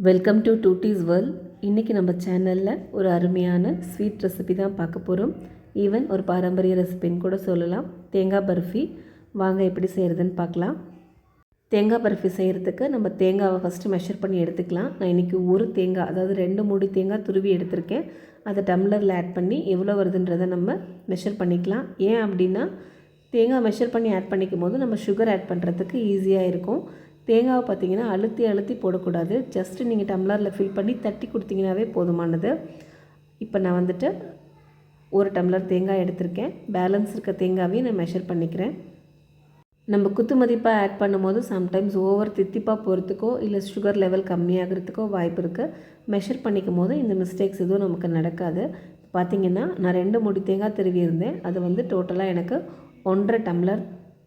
Welcome to duties world இன்றைக்கி நம்ம சேனலில் ஒரு அருமையான ஸ்வீட் ரெசிபி தான் பார்க்க போகிறோம் ஈவன் ஒரு பாரம்பரிய ரெசிபின்னு கூட சொல்லலாம். தேங்காய் பர்ஃபி வாங்க எப்படி செய்கிறதுன்னு பார்க்கலாம். தேங்காய் பர்ஃபி செய்கிறதுக்கு நம்ம தேங்காவை ஃபஸ்ட்டு மெஷர் பண்ணி எடுத்துக்கலாம். நான் இன்றைக்கி ஒரு தேங்காய் அதாவது ரெண்டு மூடி தேங்காய் துருவி எடுத்திருக்கேன். அதை டம்ளரில் ஆட் பண்ணி எவ்வளோ வருதுன்றதை நம்ம மெஷர் பண்ணிக்கலாம். ஏன் அப்படின்னா தேங்காய் மெஷர் பண்ணி ஆட் பண்ணிக்கும் போது நம்ம சுகர் ஆட் பண்ணுறதுக்கு ஈஸியாக இருக்கும். தேங்காவை பார்த்தீங்கன்னா அழுத்தி அழுத்தி போடக்கூடாது. ஜஸ்ட்டு நீங்கள் டம்ளரில் ஃபில் பண்ணி தட்டி கொடுத்தீங்கனாவே போதுமானது. இப்போ நான் வந்துட்டு ஒரு டம்ளர் தேங்காய் எடுத்திருக்கேன். பேலன்ஸ் இருக்க தேங்காவையும் நான் மெஷர் பண்ணிக்கிறேன். நம்ம குத்து மதிப்பாக ஆட் பண்ணும்போது சம்டைம்ஸ் ஓவர் தித்திப்பாக போகிறதுக்கோ இல்லை சுகர் லெவல் கம்மியாகிறதுக்கோ வாய்ப்பு இருக்குது மெஷர் பண்ணிக்கும் போது இந்த மிஸ்டேக்ஸ் எதுவும் நமக்கு நடக்காது. பார்த்திங்கன்னா நான் ரெண்டு முடி தேங்காய் திருவி இருந்தேன். அது வந்து டோட்டலாக எனக்கு ஒன்றரை டம்ளர்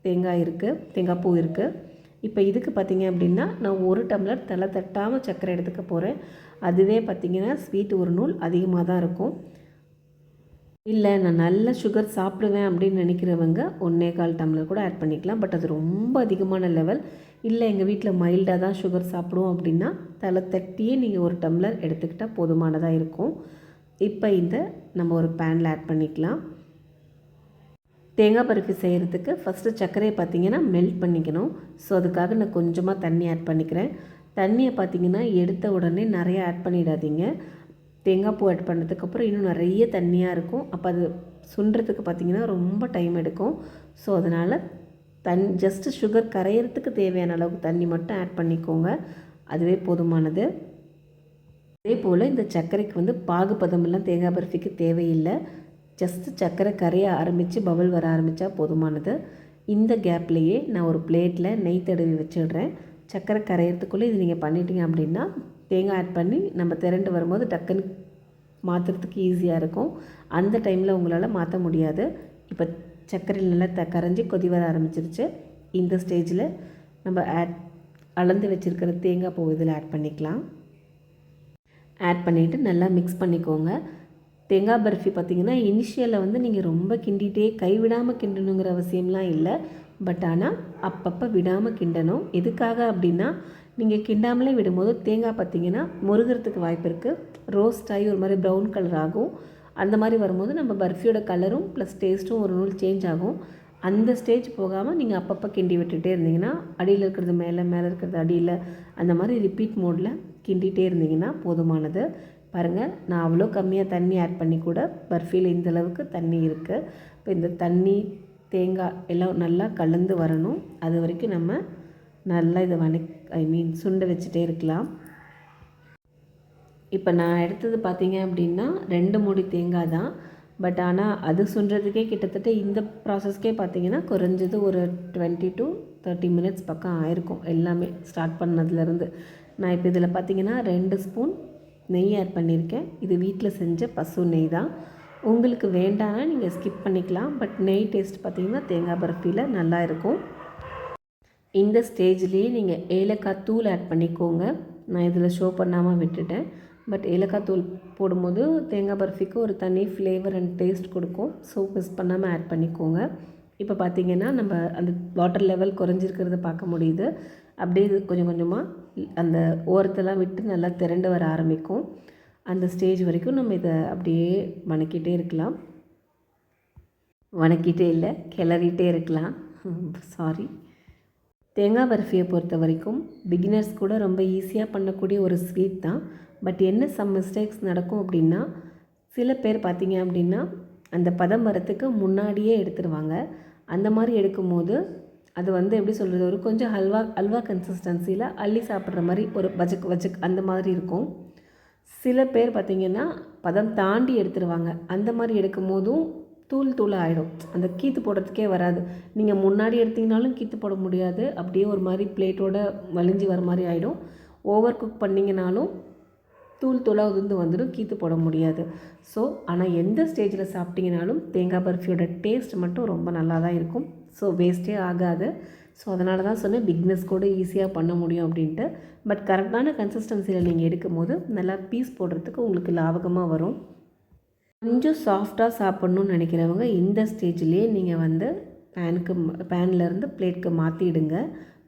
தேங்காய் இருக்குது தேங்காய் பூ இருக்குது இப்போ இதுக்கு பார்த்தீங்க அப்படின்னா நான் ஒரு டம்ளர் தலை தட்டாமல் சர்க்கரை எடுத்துக்க போகிறேன் அதுவே பார்த்திங்கன்னா ஸ்வீட் ஒரு நூல் அதிகமாக தான் இருக்கும். இல்லை நான் நல்ல சுகர் சாப்பிடுவேன் அப்படின்னு நினைக்கிறவங்க ஒன்றே கால் டம்ளர் கூட ஆட் பண்ணிக்கலாம். பட் அது ரொம்ப அதிகமான லெவல் இல்லை எங்கள் வீட்டில் மைல்டாக தான் சுகர் சாப்பிடுவோம் அப்படின்னா தலை தட்டியே நீங்கள் ஒரு டம்ளர் எடுத்துக்கிட்டால் போதுமானதாக இருக்கும். இப்போ இந்த நம்ம ஒரு பேனில் ஆட் பண்ணிக்கலாம். தேங்காய் பருப்பி செய்கிறதுக்கு ஃபஸ்ட்டு சர்க்கரையை பார்த்திங்கன்னா மெல்ட் பண்ணிக்கணும். ஸோ அதுக்காக நான் கொஞ்சமாக தண்ணி ஆட் பண்ணிக்கிறேன். தண்ணியை பார்த்திங்கன்னா எடுத்த உடனே நிறைய ஆட் பண்ணிடாதீங்க. தேங்காய் பூ ஆட் பண்ணதுக்கப்புறம் இன்னும் நிறைய தண்ணியாக இருக்கும். அப்போ அது சுண்டுறதுக்கு பார்த்திங்கன்னா ரொம்ப டைம் எடுக்கும். ஸோ அதனால் தன் ஜஸ்ட்டு சுகர் கரையிறதுக்கு தேவையான அளவுக்கு தண்ணி மட்டும் ஆட் பண்ணிக்கோங்க. அதுவே போதுமானது. அதே போல் இந்த சர்க்கரைக்கு வந்து பாகுபதமெல்லாம் தேங்காய் பர்ஃபிக்கு தேவையில்லை. ஜஸ்ட்டு சர்க்கரை கரைய ஆரம்பித்து பபுள் வர ஆரம்பித்தா போதுமானது. இந்த கேப்லேயே நான் ஒரு பிளேட்டில் நெய் தடவி வச்சிடுறேன். சர்க்கரை கரையிறதுக்குள்ளே இது நீங்கள் பண்ணிட்டீங்க அப்படின்னா தேங்காய் ஆட் பண்ணி நம்ம திரண்டு வரும்போது டக்குன்னு மாற்றுறதுக்கு ஈஸியாக இருக்கும். அந்த டைமில் உங்களால் மாற்ற முடியாது. இப்போ சர்க்கரையில் நல்லா த கரைஞ்சி கொதி வர ஆரம்பிச்சிருச்சு. இந்த ஸ்டேஜில் நம்ம ஆட் அளந்து வச்சுருக்கிற தேங்காய் பூ இதில் ஆட் பண்ணிக்கலாம். ஆட் பண்ணிவிட்டு நல்லா மிக்ஸ் பண்ணிக்கோங்க. தேங்காய் பர்ஃபி பார்த்திங்கன்னா இனிஷியலில் வந்து நீங்கள் ரொம்ப கிண்டிகிட்டே கைவிடாமல் கிண்டணுங்கிற அவசியம்லாம் இல்லை. பட் ஆனால் அப்பப்போ விடாமல் கிண்டணும். எதுக்காக அப்படின்னா நீங்கள் கிண்டாமலே விடும்போது தேங்காய் பார்த்திங்கன்னா முருகிறதுக்கு வாய்ப்பு இருக்குது ரோஸ்ட் ஆகி ஒரு மாதிரி ப்ரௌன் கலர் ஆகும். அந்த மாதிரி வரும்போது நம்ம பர்ஃபியோட கலரும் ப்ளஸ் டேஸ்ட்டும் ஒரு நூல் சேஞ்ச் ஆகும். அந்த ஸ்டேஜ் போகாமல் நீங்கள் அப்பப்போ கிண்டி விட்டுகிட்டே இருந்தீங்கன்னா அடியில் இருக்கிறது மேலே மேலே இருக்கிறது அடியில் அந்த மாதிரி ரிப்பீட் மோடில் கிண்டிகிட்டே இருந்தீங்கன்னா போதுமானது. பாருங்கள் நான் அவ்வளோ கம்மியாக தண்ணி ஆட் பண்ணி கூட பர்ஃபியில் இந்தளவுக்கு தண்ணி இருக்குது இப்போ இந்த தண்ணி தேங்காய் எல்லாம் நல்லா கலந்து வரணும். அது வரைக்கும் நம்ம நல்லா இதை வணக் ஐ மீன் சுண்ட வச்சுட்டே இருக்கலாம். இப்போ நான் எடுத்தது பார்த்தீங்க அப்படின்னா ரெண்டு மூடி தேங்காய் தான். பட் ஆனால் அது சுண்டுறதுக்கே கிட்டத்தட்ட இந்த ப்ராசஸ்க்கே பார்த்தீங்கன்னா குறைஞ்சது ஒரு டுவெண்ட்டி டு தேர்ட்டி மினிட்ஸ் பக்கம் ஆயிருக்கும். எல்லாமே ஸ்டார்ட் பண்ணதுலேருந்து நான் இப்போ இதில் பார்த்தீங்கன்னா ரெண்டு ஸ்பூன் நெய் ஆட் பண்ணியிருக்கேன். இது வீட்டில் செஞ்ச பசு நெய் தான். உங்களுக்கு வேண்டாம்னா நீங்கள் ஸ்கிப் பண்ணிக்கலாம். பட் நெய் டேஸ்ட் பார்த்திங்கன்னா தேங்காய் பர்ஃபியில் நல்லா இருக்கும். இந்த ஸ்டேஜ்லேயே நீங்கள் ஏலக்காய் தூள் ஆட் பண்ணிக்கோங்க. நான் இதில் ஷோ பண்ணாமல் விட்டுட்டேன். பட் ஏலக்காய் தூள் போடும்போது தேங்காய் பர்ஃபிக்கு ஒரு தனி ஃப்ளேவர் அண்ட் டேஸ்ட் கொடுக்கும். ஸோ மிஸ் பண்ணாமல் ஆட் பண்ணிக்கோங்க. இப்போ பார்த்தீங்கன்னா நம்ம அந்த வாட்டர் லெவல் குறைஞ்சிருக்கிறத பார்க்க முடியுது. அப்படியே இது கொஞ்சம் கொஞ்சமாக அந்த ஓரத்தெல்லாம் விட்டு நல்லா திரண்டு வர ஆரம்பிக்கும். அந்த ஸ்டேஜ் வரைக்கும் நம்ம இதை அப்படியே வணக்கிட்டே இருக்கலாம். வணக்கிட்டே இல்லை கிளறிட்டே இருக்கலாம். சாரி தேங்காய் பர்ஃபியை பொறுத்த வரைக்கும் பிகினர்ஸ் கூட ரொம்ப ஈஸியாக பண்ணக்கூடிய ஒரு ஸ்வீட் தான். பட் என்ன சம் மிஸ்டேக்ஸ் நடக்கும் அப்படின்னா சில பேர் பார்த்திங்க அப்படின்னா அந்த பதம் வரத்துக்கு முன்னாடியே எடுத்துருவாங்க. அந்த மாதிரி எடுக்கும்போது அது வந்து எப்படி சொல்கிறது ஒரு கொஞ்சம் ஹல்வா அல்வா கன்சிஸ்டன்சியில் அள்ளி சாப்பிட்ற மாதிரி ஒரு பஜக் வஜக் அந்த மாதிரி இருக்கும். சில பேர் பார்த்திங்கன்னா பதம் தாண்டி எடுத்துருவாங்க. அந்த மாதிரி எடுக்கும் போதும் தூள் தூளாக ஆகிடும் அந்த கீத்து போடுறதுக்கே வராது. நீங்கள் முன்னாடி எடுத்திங்கனாலும் கீத்து போட முடியாது. அப்படியே ஒரு மாதிரி பிளேட்டோட வலிஞ்சு வர மாதிரி ஆகிடும் ஓவர் குக் பண்ணிங்கனாலும் தூள் தூளாக உதிர்ந்து வந்துடும். கீத்து போட முடியாது. ஸோ ஆனால் எந்த ஸ்டேஜில் சாப்பிட்டீங்கனாலும் தேங்காய் பர்ஃபியோட டேஸ்ட் மட்டும் ரொம்ப நல்லா தான் இருக்கும். ஸோ வேஸ்ட்டே ஆகாது. ஸோ அதனால தான் சொன்னேன் பிக்னஸ் கூட ஈஸியாக பண்ண முடியும் அப்படின்ட்டு. பட் கரெக்டான கன்சிஸ்டன்சியில் நீங்கள் எடுக்கும் போது நல்லா பீஸ் போடுறதுக்கு உங்களுக்கு லாபகமாக வரும். கொஞ்சம் சாஃப்டாக சாப்பிட்ணுன்னு நினைக்கிறவங்க இந்த ஸ்டேஜ்லேயே நீங்கள் வந்து பேனுக்கு பேன்லேருந்து பிளேட்க்கு மாற்றிடுங்க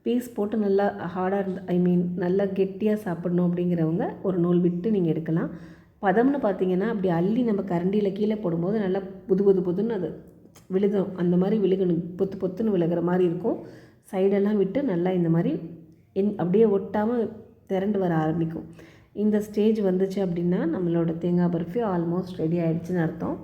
பீஸ் போட்டு நல்லா ஹார்டாக இருந்து ஐ மீன் நல்லா கெட்டியாக சாப்பிட்ணும் அப்படிங்கிறவங்க ஒரு நூல் விட்டு நீங்கள் எடுக்கலாம். பதம்னு பார்த்தீங்கன்னா அப்படி அள்ளி நம்ம கரண்டியில் கீழே போடும்போது நல்லா புது புது புதுன்னு அது விழுகும் அந்த மாதிரி விழுகணும். பொத்து பொத்துன்னு விழுகிற மாதிரி இருக்கும். சைடெல்லாம் விட்டு நல்லா இந்த மாதிரி என் அப்படியே ஒட்டாமல் திரண்டு வர ஆரம்பிக்கும். இந்த ஸ்டேஜ் வந்துச்சு அப்படின்னா நம்மளோட தேங்காய் பர்ஃபி ஆல்மோஸ்ட் ரெடி ஆகிடுச்சின்னு அர்த்தம்.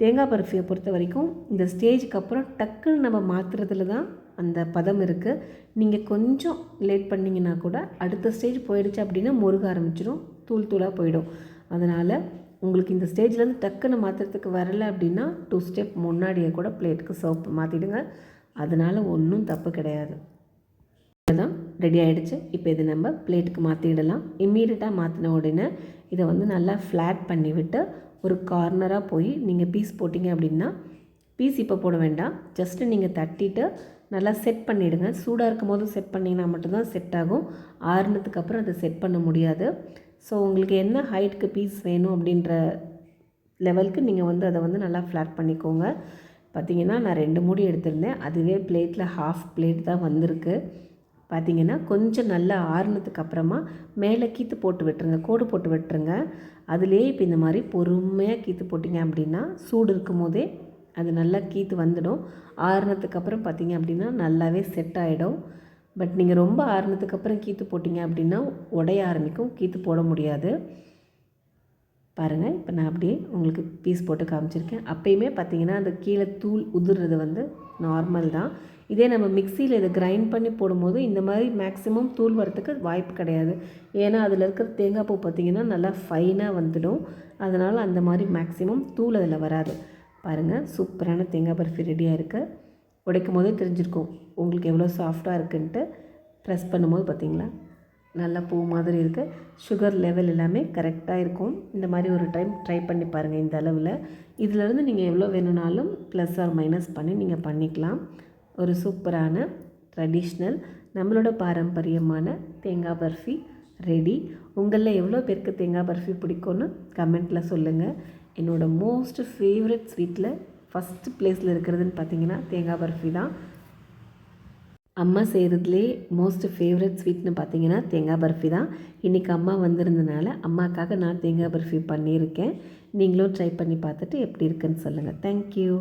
தேங்காய் பர்ஃபியை பொறுத்த வரைக்கும் இந்த ஸ்டேஜுக்கு அப்புறம் டக்குன்னு நம்ம மாற்றுறதுல தான் அந்த பதம் இருக்குது நீங்கள் கொஞ்சம் லேட் பண்ணிங்கன்னா கூட அடுத்த ஸ்டேஜ் போயிடுச்சு அப்படின்னா முருக ஆரம்பிச்சிடும் தூள் தூளாக போயிடும். அதனால் உங்களுக்கு இந்த ஸ்டேஜ்லேருந்து டக்குன்னு மாற்றுறதுக்கு வரல அப்படின்னா டூ ஸ்டெப் முன்னாடியே கூட பிளேட்டுக்கு சோப்பு மாற்றிடுங்க அதனால் ஒன்றும் தப்பு கிடையாது. தான் ரெடி ஆகிடுச்சு இப்போ இது நம்ம பிளேட்டுக்கு மாற்றிடலாம் இம்மீடியட்டாக மாற்றின உடனே இதை வந்து நல்லா ஃப்ளாட் பண்ணி விட்டு ஒரு கார்னராக போய் நீங்கள் பீஸ் போட்டிங்க அப்படின்னா பீஸ் இப்போ போட வேண்டாம். ஜஸ்ட்டு நீங்கள் தட்டிட்டு நல்லா செட் பண்ணிவிடுங்க சூடாக இருக்கும் போது செட் பண்ணிங்கன்னா மட்டும்தான் செட் ஆகும். ஆறுனதுக்கு அப்புறம் அதை செட் பண்ண முடியாது. ஸோ உங்களுக்கு என்ன ஹைட்டுக்கு பீஸ் வேணும் அப்படின்ற லெவலுக்கு நீங்கள் வந்து அதை வந்து நல்லா ஃப்ளாட் பண்ணிக்கோங்க. பார்த்தீங்கன்னா நான் ரெண்டு மூடி எடுத்திருந்தேன். அதுவே பிளேட்டில் ஹாஃப் பிளேட் தான் வந்திருக்கு. பார்த்தீங்கன்னா கொஞ்சம் நல்லா ஆறுனதுக்கு அப்புறமா மேலே கீத்து போட்டு விட்டுருங்க. கோடு போட்டு விட்டுருங்க. அதுலேயே இப்போ இந்த மாதிரி பொறுமையாக கீத்து போட்டிங்க அப்படின்னா சூடு இருக்கும் போதே அது நல்லா கீத்து வந்துடும். ஆறுனதுக்கு அப்புறம் பார்த்தீங்க அப்படின்னா நல்லாவே செட் ஆகிடும் பட் நீங்கள் ரொம்ப ஆறுனதுக்கப்புறம் கீத்து போட்டிங்க அப்படின்னா உடைய ஆரம்பிக்கும் கீத்து போட முடியாது. பாருங்கள் இப்போ நான் அப்படியே உங்களுக்கு பீஸ் போட்டு காமிச்சிருக்கேன். அப்போயுமே பார்த்தீங்கன்னா அந்த கீழே தூள் உதிர்றது வந்து நார்மல் தான். இதே நம்ம மிக்சியில் இதை கிரைண்ட் பண்ணி போடும்போது இந்த மாதிரி மேக்ஸிமம் தூள் வரத்துக்கு வாய்ப்பு கிடையாது. ஏன்னா அதில் இருக்கிற தேங்காய் பூ பார்த்திங்கன்னா நல்லா ஃபைனாக வந்துடும். அதனால் அந்த மாதிரி மேக்ஸிமம் தூள் அதில் வராது. பாருங்கள் சூப்பரான தேங்காய் பர்ஃபி ரெடியாக இருக்குது உடைக்கும் போதே தெரிஞ்சிருக்கும் உங்களுக்கு எவ்வளோ சாஃப்டாக இருக்குன்ட்டு ப்ரெஸ் பண்ணும்போது பார்த்திங்களா? நல்லா பூ மாதிரி இருக்குது சுகர் லெவல் எல்லாமே கரெக்டாக இருக்கும். இந்த மாதிரி ஒரு டைம் ட்ரை பண்ணி பாருங்கள் இந்த அளவில். இதிலேருந்து நீங்கள் எவ்வளோ வேணும்னாலும் ப்ளஸ் ஆர் மைனஸ் பண்ணி நீங்கள் பண்ணிக்கலாம். ஒரு சூப்பரான ட்ரெடிஷ்னல் நம்மளோட பாரம்பரியமான தேங்காய் பர்ஃபி ரெடி உங்களில் எவ்வளோ பேருக்கு தேங்காய் பர்ஃபி பிடிக்கும்னு கமெண்ட்டில் சொல்லுங்கள் என்னோடய மோஸ்ட் ஃபேவரட் ஸ்வீட்டில் ஃபஸ்ட்டு ப்ளேஸில் இருக்கிறதுன்னு பார்த்தீங்கன்னா தேங்காய் பர்ஃபி தான். அம்மா செய்கிறதுலே மோஸ்ட் ஃபேவரட் ஸ்வீட்னு பார்த்தீங்கன்னா தேங்காய் பர்ஃபி தான். இன்றைக்கி அம்மா வந்திருந்தனால அம்மாக்காக நான் தேங்காய் பர்ஃபி பண்ணியிருக்கேன். நீங்களும் ட்ரை பண்ணி பார்த்துட்டு எப்படி இருக்குன்னு சொல்லுங்கள் தேங்க்யூ